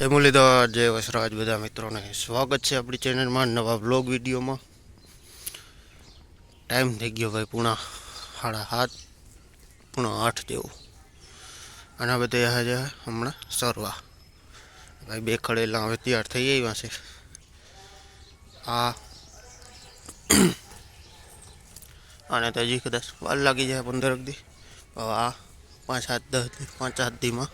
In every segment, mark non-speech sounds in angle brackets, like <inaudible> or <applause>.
જય મુરલીધર, જય વસરાજ બધા મિત્રોને સ્વાગત છે આપણી ચેનલમાં નવા બ્લોગ વિડીયોમાં. ટાઈમ થઈ ગયો ભાઈ પૂણા સાડા સાત, પૂણા આઠ જેવું. અને હવે તૈયાર છે હમણાં સરવા. ભાઈ બે ખડેલા હવે તૈયાર થઈ આવ્યા છે. આ <coughs> અને તો હજી કદાચ વાર લાગી જાય પંદર દી હવે આ પાંચ સાત દસ દી પાંચ સાત દીમાં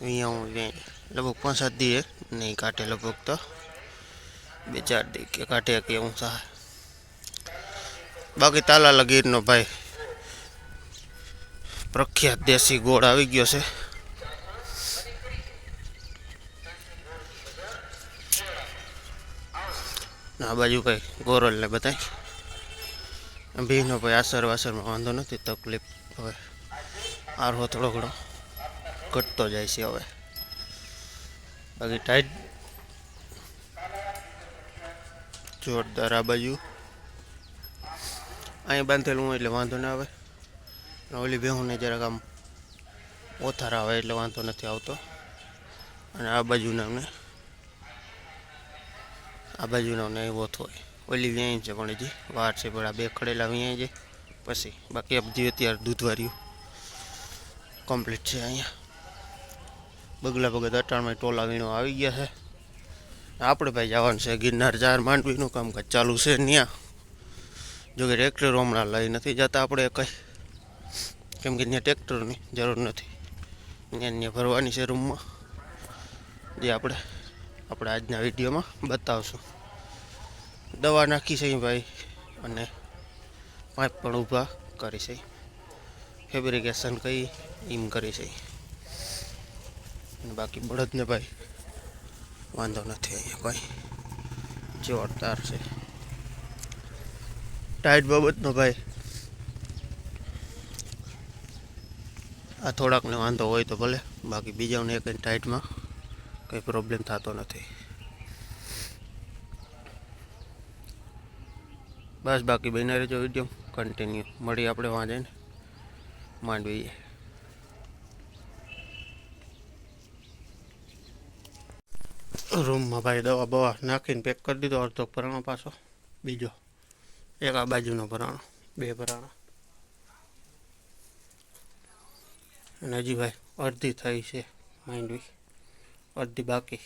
અહીંયા હું ત્યાં લગભગ પાંચ સાત દીએ નહીં કાઢે લગભગ તો બે ચાર દી કે કાઢે કે હું સહાય બાકી તાલા લગીરનો ભાઈ પ્રખ્યાત દેશી ગોળ આવી ગયો છે. આ બાજુ ભાઈ ગોરલને બધાય? ભીનો ભાઈ આસર વાસરમાં વાંધો નથી, તકલીફ હવે. આરો થોડો ઘણો ઘટતો જાય છે હવે. બાકી ટાઈટ જોરદાર આ બાજુ. અહીં બાંધેલું હોય એટલે વાંધો ના આવે. ઓલી ભેહુંને જરાક આમ ઓથાર આવે એટલે વાંધો નથી આવતો. અને આ બાજુના અમને આ બાજુના અમને ઓથ હોય. ઓલી વ્યાય છે પણ હજી. વાર છે પણ આ બે ખડેલા વ્યાય છે. પછી બાકી બધી અત્યારે દૂધવાર્યું કમ્પ્લીટ છે અહીંયા. બગલા ભગત અટાણમાં ટોલા વીણો આવી ગયા છે. આપણે ભાઈ જવાનું છે ગિરનાર ચાર માંડવીનું કામકાજ ચાલુ છે ત્યાં જોકે ટ્રેક્ટર હમણાં લઈ નથી જતા આપણે કંઈ. કેમ કે ત્યાં ટ્રેક્ટરની જરૂર નથી. ત્યાં ત્યાં ભરવાની છે રૂમમાં. જે આપણે આપણે આજના વિડીયોમાં બતાવશું. દવા નાખી છે ભાઈ અને પાઇપ પણ ઊભા કરી છે. ફેબ્રિકેશન કઈ એમ કરી છે. બાકી બળદને ભાઈ વાંધો નથી અહીંયા કોઈ. જોરદાર છે. ટાઈટ બાબતનો ભાઈ. આ થોડાકને વાંધો હોય તો ભલે, બાકી બીજાને એક ટાઈટમાં કંઈ પ્રોબ્લેમ થતો નથી. બસ બાકી બન્યા રહેજો વીડિયો. કન્ટિન્યુ મળી આપણે વાંચે ને. માંડવીએ. રૂમમાં ભાઈ દવા બવા નાખીને પેક કરી દીધો, અડધો ભરાણો પાછો, બીજો. એક આ બાજુનો ભરાણો બે ભરાણા અને હજી ભાઈ અડધી થઈ છે માંડવી અડધી બાકી.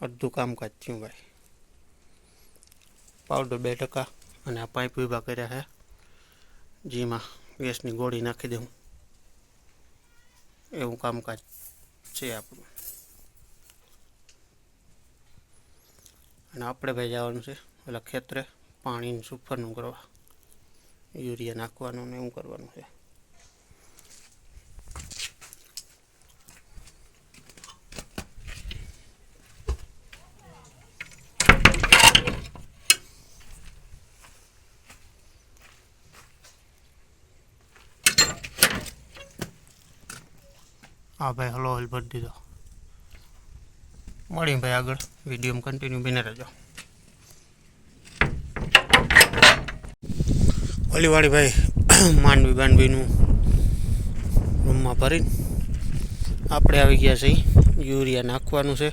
અડધું કામકાજ થયું ભાઈ. પાવડર બે ટકા, અને આ પાઇપ વિભાગ કર્યા છે. જેમાં ગેસની ગોળી નાખી દઉં એવું કામકાજ છે આપણું. અને આપણે ભાઈ જવાનું છે એટલે ખેતરે પાણીનું સુફરનું કરવા. યુરિયા નાખવાનું ને એવું કરવાનું છે. હા ભાઈ, હલો હલ ભરી દીધો. મળીએ ભાઈ આગળ. વીડિયો કન્ટિન્યુ બને રહેજો. ઓલીવાળી ભાઈ, માંડવી બાંડવીનું રૂમમાં ભરીને આપણે આવી ગયા છીએ. યુરિયા નાખવાનું છે.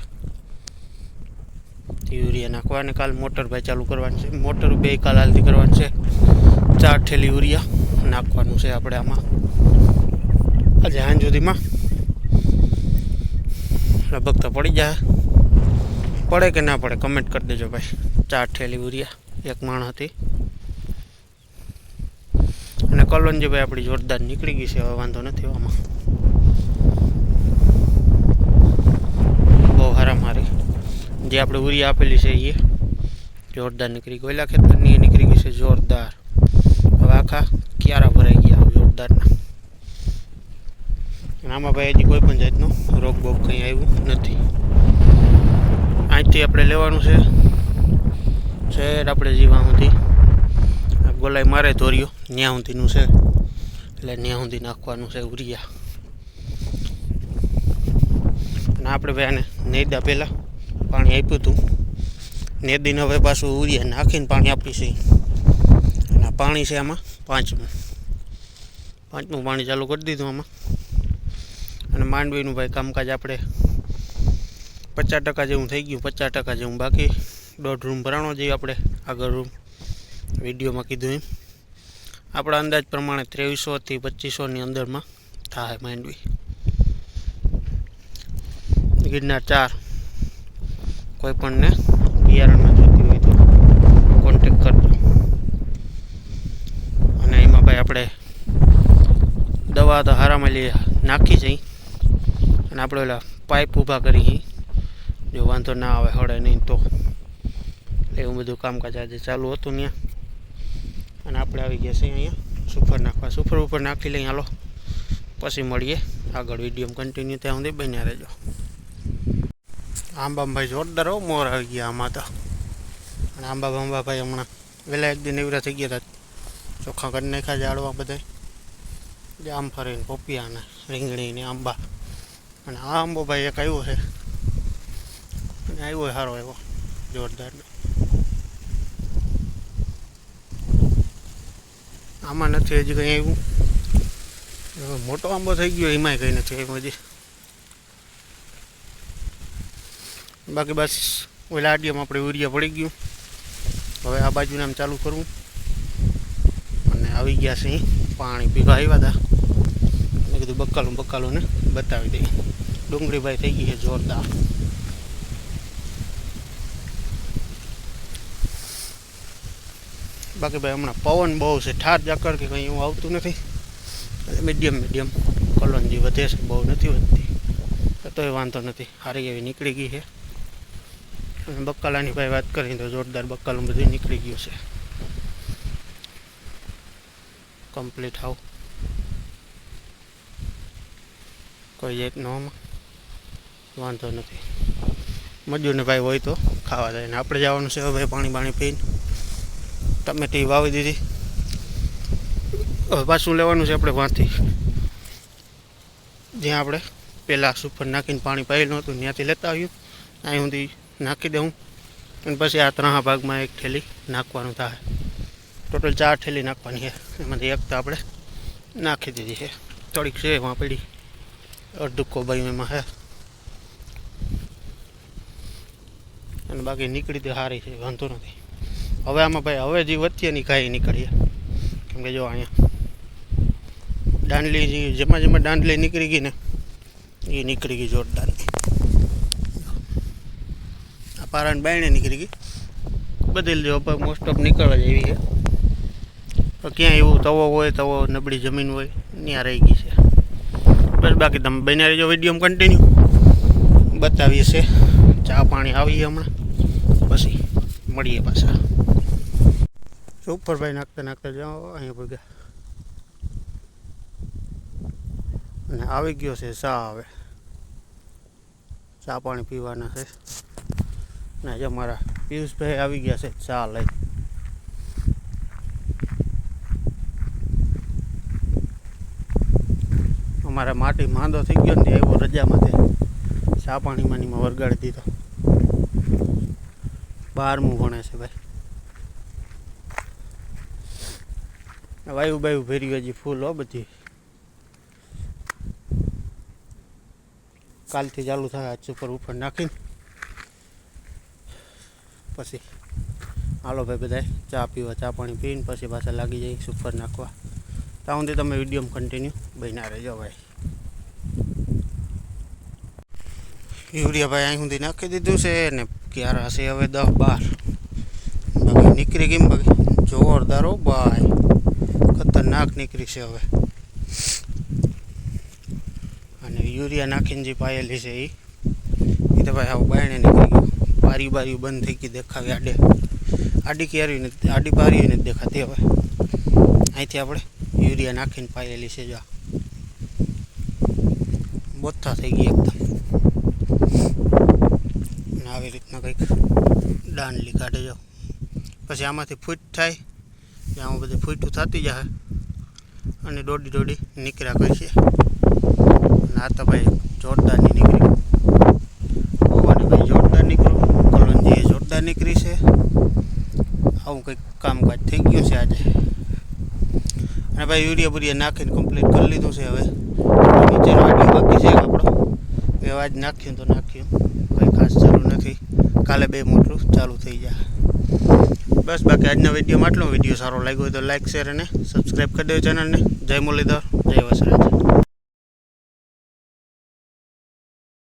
યુરિયા નાખવાને કાલ મોટર ભાઈ ચાલુ કરવાની છે. મોટર બે કાલ હાલથી કરવાની છે. ચાર ઠેલી યુરિયા નાખવાનું છે આપણે આમાં. આજે હાંજ સુધીમાં લગભગ તો પડી જાય પડે કે ના પડે કમેન્ટ કરી દેજો ભાઈ. ચાર ઠેલી ઉરિયા, એક માણ હતી. અને કલોંજી ભાઈ આપણી જોરદાર નીકળી ગઈ છે, હવે વાંધો નથી આમાં બહુ હારા મારી જે આપણે ઉરિયા આપેલી છે એ જોરદાર નીકળી ગઈ. ઓલા ખેતરની નીકળી ગઈ છે, જોરદાર. હવે આખા ક્યારા ભરાઈ ગયા, જોરદારના. આમાં ભાઈ હજી કોઈ પણ જાતનો રોગ બોગ કંઈ આવ્યું નથી. અહીંથી આપણે લેવાનું છે. શહેર આપણે જીવા સુધી. ગોલાઈ મારે ધોર્યો. ન્યા સુધીનું છે. એટલે ન્યા સુધી નાખવાનું છે ઉરિયા. અને આપણે ભાઈ આને નેદા પહેલાં પાણી આપ્યું હતું. નેદીને હવે પાછું ઉરિયા નાખીને પાણી આપીશું અને પાણી છે આમાં પાંચમું. પાંચમું પાણી ચાલુ કરી દીધું આમાં. અને માંડવીનું ભાઈ કામકાજ આપણે પચાસ ટકા જેવું થઈ ગયું, પચાસ ટકા જેવું. બાકી દોઢ રૂમ ભરાણો જઈએ આપણે આગળ રૂમ વિડીયોમાં કીધું એમ. આપણા અંદાજ પ્રમાણે ત્રેવીસોથી પચીસોની અંદરમાં થાય માંડવી. ગિરનાર ચાર. કોઈ પણને બિયારણમાં જોતી હોય તો કોન્ટેક કરજો. અને એમાં ભાઈ આપણે દવા તો હારામાં લઈ નાખી છે. અને આપણે ઓલા પાઇપ ઊભા કરી જો વાંધો ના આવે, હળે નહીં તો. એવું બધું કામકાજ આજે ચાલુ હતું ત્યાં અને આપણે આવી ગયા છીએ અહીંયા સુફર નાખવા. સુફર ઉપર નાખી લઈએ, હાલો. પછી મળીએ. આગળ વીડિયો કન્ટિન્યુ ત્યાં સુધી બન્યા રહેજો. આંબાભાઈ જોરદાર હો, મોર આવી ગયા આમાં તો. અને આંબા બાંબા ભાઈ હમણાં વહેલા એક દિન એવરા થઈ ગયા હતા ચોખ્ખા કરી નાખ્યા જાળવા બધા જામફળી ફરીને પોપિયા ને રીંગણી ને આંબા. અને આ આંબો ભાઈ એક આવ્યો છે. અને આવ્યો સારો એવો, જોરદાર. આમાં નથી હજી કંઈ આવ્યું. મોટો આંબો થઈ ગયો, એમાંય કંઈ નથી આવ્યું હજી. બાકી બસ, ઓલા આડિયામાં આપણે ઉરિયા પડી ગયું. હવે આ બાજુને આમ ચાલુ કરવું. અને આવી ગયા છે પાણી પીવા આવ્યા હતા. કીધું બક્કાલું બક્કાલું ને બતાવી દઈએ. ડુંગળીભાઈ થઈ ગઈ છે જોરદાર. બાકી ભાઈ હમણાં પવન બહુ છે. ઠાર જાકર કે કંઈ એવું આવતું નથી. એટલે મીડિયમ મીડિયમ કલોંજી વધે છે, બહુ નથી વધતી. તોય વાંધો નથી. સારી એવી નીકળી ગઈ છે. અને બક્કાલાની ભાઈ વાત કરી તો જોરદાર બક્કાલું બધું નીકળી ગયું છે. કમ્પ્લીટ હાવ. કોઈ જાતનો વાંધો નથી. મજૂરને ભાઈ હોય તો ખાવા જાય ને આપણે જવાનું છે હવે પાણી પાણી પીને. ટમેટી વાવી દીધી. હવે પાછું લેવાનું છે આપણે વાંથી. જ્યાં આપણે પહેલાં સુપર નાખીને પાણી પાયેલું હતું, ત્યાંથી લેતા આવ્યું. અહીં સુધી નાખી દઉં. અને પછી આ ત્રણ ભાગમાં એક થેલી નાખવાનું થાય. ટોટલ ચાર થેલી નાખવાની છે. એમાંથી એક તો આપણે નાખી દીધી છે. થોડીક છે એમાં પડી અડધું કોબાઈ એમાં હે અને બાકી નીકળી તો સારી છે, વાંધો નથી. હવે આમાં ભાઈ, હવે જે વચ્ચેની ખાઈ નીકળીએ. કેમ કે જો અહીંયા દાંડલી જેમાં જેમાં દાંડલી નીકળી ગઈ ને, એ નીકળી ગઈ જોરદાર આ પારણ બાયણે નીકળી ગઈ. બદલી જો મોસ્ટ ઓફ નીકળવા જ એવી છે ક્યાંય એવું તવો હોય, તવો નબળી જમીન હોય, ત્યાં રહી ગઈ છે. બસ બાકી તમે બન્યા રહેજો વીડિયો કન્ટિન્યુ બતાવીએ છે. ચા પાણી આવીએ હમણાં. પછી મળીએ પાછા. સુપરભાઈ નાખતા નાખતા જાઓ, અહીંયા ભેગા. અને આવી ગયો છે ચા હવે. ચા પાણી પીવાના છે. ને જે અમારા પિયુષભાઈ આવી ગયા છે ચા લઈ અમારા માટી માંદો થઈ ગયો ને એવો રજામાંથી. ચા પાણીમાં નીમાં વરગાડી દીધો. બારમું ભણે છે ભાઈ. વાયુ બાયુ ભેરી હજી ફૂલ હો બધી. કાલથી ચાલુ થાય આજ ઉપર નાખીને. પછી હાલો ભાઈ બધા ચા પીવા, ચા પાણી પીને પછી પાછા લાગી જાય સુપર નાખવા. ત્યાં સુધી તમે વીડિયો કન્ટિન્યુ બન્યા રહેજો ભાઈ. યુરિયા ભાઈ અહીં સુધી નાખી દીધું છે ને ક્યારે હશે હવે દસ બાર. બાકી નીકળી ગઈ બાકી. જોરદાર ભાઈ. ખતરનાક નીકળી છે હવે. અને યુરિયા નાખીને જે પાયેલી છે એ એ તો ભાઈ આવું બાયણે નીકળી ગયું. બારી બારી બંધ થઈ ગઈ દેખાવી આડે. આડી ક્યારી નથી આડી બારી નથી દેખાતી હવે. અહીંથી આપણે યુરિયા નાખીને પાયેલી છે જો બોથા થઈ ગઈ એકદમ. આવી રીતના કંઈક દાંડલી કાઢી જાઓ પછી આમાંથી ફૂટ થાય ત્યાં બધી ફૂટું થતી જાય અને દોડી દોડી નીકળ્યા કરશે આ તો ભાઈ જોરદાર નીકળી. હોવાની ભાઈ જોરદાર નીકળ્યું કલોંજી એ જોરદાર નીકળી છે. આવું કંઈક કામકાજ થઈ ગયું છે આજે. અને ભાઈ યુરિયા બુરિયા નાખીને કમ્પ્લીટ કરી લીધું છે હવે. નીચેનો વીડિયો બાકી છે આપણો એ આજ નાખ્યું તો નાખ્યું. કંઈ ખાસ જરૂર નથી. કાલે બે મોટલું ચાલુ થઈ જાય. બસ બાકી આજના વિડીયોમાં આટલો. વીડિયો સારો લાગ્યો હોય તો લાઇક શેર અને સબસ્ક્રાઈબ કરી દેજો ચેનલને. જય મુરલીધર. જય વસરાજ.